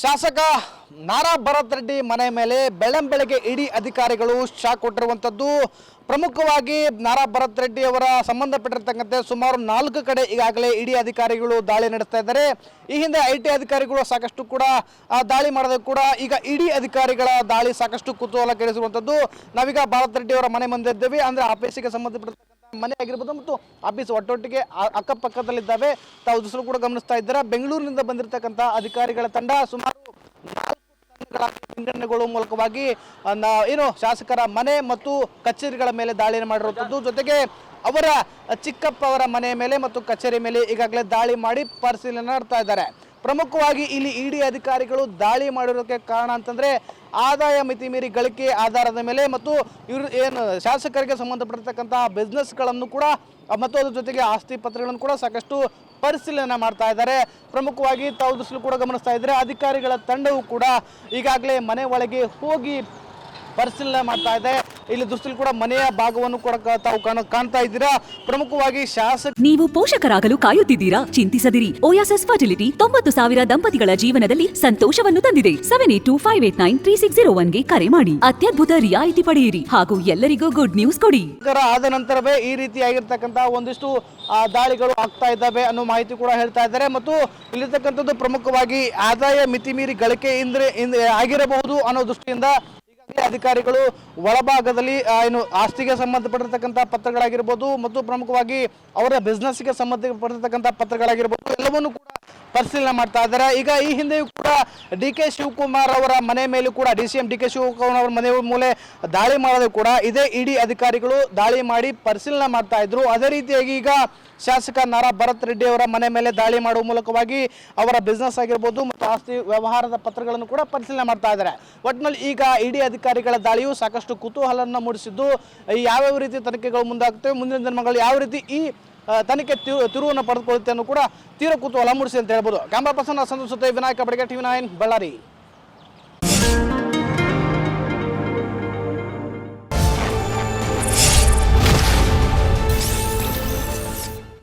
ಶಾಸಕ ನಾರಾ ಭರತ್ ರೆಡ್ಡಿ ಮನೆ ಮೇಲೆ ಬೆಳ್ಳಂಬೆಳಗ್ಗೆ ಇಡೀ ಅಧಿಕಾರಿಗಳು ಶಾಕ್ ಕೊಟ್ಟಿರುವಂಥದ್ದು. ಪ್ರಮುಖವಾಗಿ ನಾರಾ ಭರತ್ ರೆಡ್ಡಿ ಅವರ ಸಂಬಂಧಪಟ್ಟಿರ್ತಕ್ಕಂತೆ ಸುಮಾರು ನಾಲ್ಕು ಕಡೆ ಈಗಾಗಲೇ ಇಡಿ ಅಧಿಕಾರಿಗಳು ದಾಳಿ ನಡೆಸ್ತಾ ಇದ್ದಾರೆ. ಈ ಹಿಂದೆ ಐ ಟಿ ಅಧಿಕಾರಿಗಳು ಸಾಕಷ್ಟು ಕೂಡ ದಾಳಿ ಮಾಡಿದ ಕೂಡ ಈಗ ಇಡೀ ಅಧಿಕಾರಿಗಳ ದಾಳಿ ಸಾಕಷ್ಟು ಕುತೂಹಲ ಕೆಡಿಸಿರುವಂಥದ್ದು. ನಾವೀಗ ಭರತ್ ರೆಡ್ಡಿ ಅವರ ಮನೆ ಮುಂದೆ ಇದ್ದೇವೆ. ಅಂದರೆ ಆಫೀಸಿಗೆ ಸಂಬಂಧಪಟ್ಟಿರ್ತಕ್ಕಂಥ ಮನೆ ಆಗಿರ್ಬೋದು ಮತ್ತು ಆಫೀಸ್ ಒಟ್ಟೊಟ್ಟಿಗೆ ಅಕ್ಕಪಕ್ಕದಲ್ಲಿದ್ದಾವೆ. ತಾವು ದೃಶ್ಯ ಕೂಡ ಗಮನಿಸ್ತಾ ಇದ್ದೀರಾ. ಬೆಂಗಳೂರಿನಿಂದ ಬಂದಿರತಕ್ಕಂಥ ಅಧಿಕಾರಿಗಳ ತಂಡ ಸುಮಾರು ಸಂಘಟನೆಗಳು ಮೂಲಕವಾಗಿ ಏನು ಶಾಸಕರ ಮನೆ ಮತ್ತು ಕಚೇರಿಗಳ ಮೇಲೆ ದಾಳಿಯನ್ನು ಮಾಡಿರುವಂಥದ್ದು. ಜೊತೆಗೆ ಅವರ ಚಿಕ್ಕಪ್ಪ ಅವರ ಮನೆ ಮೇಲೆ ಮತ್ತು ಕಚೇರಿ ಮೇಲೆ ಈಗಾಗಲೇ ದಾಳಿ ಮಾಡಿ ಪರಿಶೀಲನೆ ಮಾಡ್ತಾ ಇದ್ದಾರೆ. ಪ್ರಮುಖವಾಗಿ ಇಲ್ಲಿ ಇಡಿ ಅಧಿಕಾರಿಗಳು ದಾಳಿ ಮಾಡಿರೋಕ್ಕೆ ಕಾರಣ ಅಂತಂದ್ರೆ ಆದಾಯ ಮಿತಿ ಮೀರಿ ಗಳಿಕೆ ಆಧಾರದ ಮೇಲೆ ಮತ್ತು ಇವರು ಏನು ಶಾಸಕರಿಗೆ ಸಂಬಂಧಪಟ್ಟಿರ್ತಕ್ಕಂತಹ ಬಿಸ್ನೆಸ್ಗಳನ್ನು ಕೂಡ, ಮತ್ತು ಅದ್ರ ಜೊತೆಗೆ ಆಸ್ತಿ ಪತ್ರಗಳನ್ನು ಕೂಡ ಸಾಕಷ್ಟು ಪರಿಶೀಲನೆ ಮಾಡ್ತಾ ಇದ್ದಾರೆ. ಪ್ರಮುಖವಾಗಿ ತಾವು ಕೂಡ ಗಮನಿಸ್ತಾ ಇದ್ದಾರೆ ಅಧಿಕಾರಿಗಳ ತಂಡವು ಕೂಡ ಈಗಾಗಲೇ ಮನೆ ಒಳಗೆ ಹೋಗಿ ಪರಿಶೀಲನೆ ಮಾಡ್ತಾ ಇದೆ. ಇಲ್ಲಿ ದುಸ್ತಿಲ್ ಕೂಡ ಮನೆಯ ಭಾಗವನ್ನು ಕೂಡ ತಾವು ಕಾಣ್ತಾ ಇದ್ದೀರಾ. ಪ್ರಮುಖವಾಗಿ ಶಾಸಕ ನೀವು ಪೋಷಕರಾಗಲು ಕಾಯುತ್ತಿದ್ದೀರಾ? ಚಿಂತಿಸದಿರಿ. ಓಯಾಸಸ್ ಫರ್ಟಿಲಿಟಿ ತೊಂಬತ್ತು ಸಾವಿರ ದಂಪತಿಗಳ ಜೀವನದಲ್ಲಿ ಸಂತೋಷವನ್ನು ತಂದಿದೆ. Seven eight two five eight nine three six zero ಒನ್ಗೆ ಕರೆ ಮಾಡಿ. ಅತ್ಯದ್ಭುತ ರಿಯಾಯಿತಿ ಪಡೆಯಿರಿ ಹಾಗೂ ಎಲ್ಲರಿಗೂ ಗುಡ್ ನ್ಯೂಸ್ ಕೊಡಿ. ಆದ ನಂತರವೇ ಈ ರೀತಿಯಾಗಿರ್ತಕ್ಕಂತಹ ಒಂದಿಷ್ಟು ದಾಳಿಗಳು ಆಗ್ತಾ ಇದ್ದಾವೆ ಅನ್ನೋ ಮಾಹಿತಿ ಕೂಡ ಹೇಳ್ತಾ ಇದ್ದಾರೆ. ಮತ್ತು ಇಲ್ಲಿರ್ತಕ್ಕಂಥದ್ದು ಪ್ರಮುಖವಾಗಿ ಆದಾಯ ಮಿತಿ ಮೀರಿ ಗಳಿಕೆ ಆಗಿರಬಹುದು ಅನ್ನೋ ದೃಷ್ಟಿಯಿಂದ ಅಧಿಕಾರಿಗಳು ಒಳಭಾಗದಲ್ಲಿ ಏನು ಆಸ್ತಿಗೆ ಸಂಬಂಧಪಟ್ಟಿರ್ತಕ್ಕಂಥ ಪತ್ರಗಳಾಗಿರ್ಬೋದು ಮತ್ತು ಪ್ರಮುಖವಾಗಿ ಅವರ ಬಿಸ್ನೆಸ್ಗೆ ಸಂಬಂಧಪಟ್ಟಿರ್ತಕ್ಕಂಥ ಪತ್ರಗಳಾಗಿರ್ಬೋದು ಎಲ್ಲವನ್ನು ಕೂಡ ಪರಿಶೀಲನೆ ಮಾಡ್ತಾ ಇದ್ದಾರೆ. ಈಗ ಈ ಹಿಂದೆಯೂ ಕೂಡ ಡಿ ಕೆ ಶಿವಕುಮಾರ್ ಅವರ ಮನೆ ಮೇಲೂ ಕೂಡ, D C M D K Shivakumar ಅವರ ಮನೆ ಮೂಲೆ ದಾಳಿ ಮಾಡೋದು ಕೂಡ ಇದೇ. ಇಡಿ ಅಧಿಕಾರಿಗಳು ದಾಳಿ ಮಾಡಿ ಪರಿಶೀಲನೆ ಮಾಡ್ತಾ ಇದ್ರು. ಅದೇ ರೀತಿಯಾಗಿ ಈಗ ಶಾಸಕ ನಾರಾ ಭರತ್ ರೆಡ್ಡಿ ಅವರ ಮನೆ ಮೇಲೆ ದಾಳಿ ಮಾಡುವ ಮೂಲಕವಾಗಿ ಅವರ ಬಿಸ್ನೆಸ್ ಆಗಿರ್ಬೋದು ಮತ್ತು ಆಸ್ತಿ ವ್ಯವಹಾರದ ಪತ್ರಗಳನ್ನು ಕೂಡ ಪರಿಶೀಲನೆ ಮಾಡ್ತಾ ಇದ್ದಾರೆ. ಒಟ್ಟಿನಲ್ಲಿ ಈಗ ಇಡಿ ಅಧಿಕಾರಿಗಳ ದಾಳಿಯು ಸಾಕಷ್ಟು ಕುತೂಹಲವನ್ನು ಮೂಡಿಸಿದ್ದು ಯಾವ್ಯಾವ ರೀತಿ ತನಿಖೆಗಳು ಮುಂದಾಗ್ತವೆ, ಮುಂದಿನ ದಿನಗಳು ಯಾವ ರೀತಿ ಈ ತನಿಖೆ ತಿರು, ತಿರುವನ್ನು ಪಡೆದುಕೊಳ್ಳುತ್ತೆ ಅನ್ನೋ ಕೂಡ ತೀವ್ರ ಕುತೂಹಲ ಮೂಡಿಸಿದೆ ಅಂತ ಹೇಳ್ಬೋದು. Camera person Santosh Vinayaka Badage TV nine, Ballari.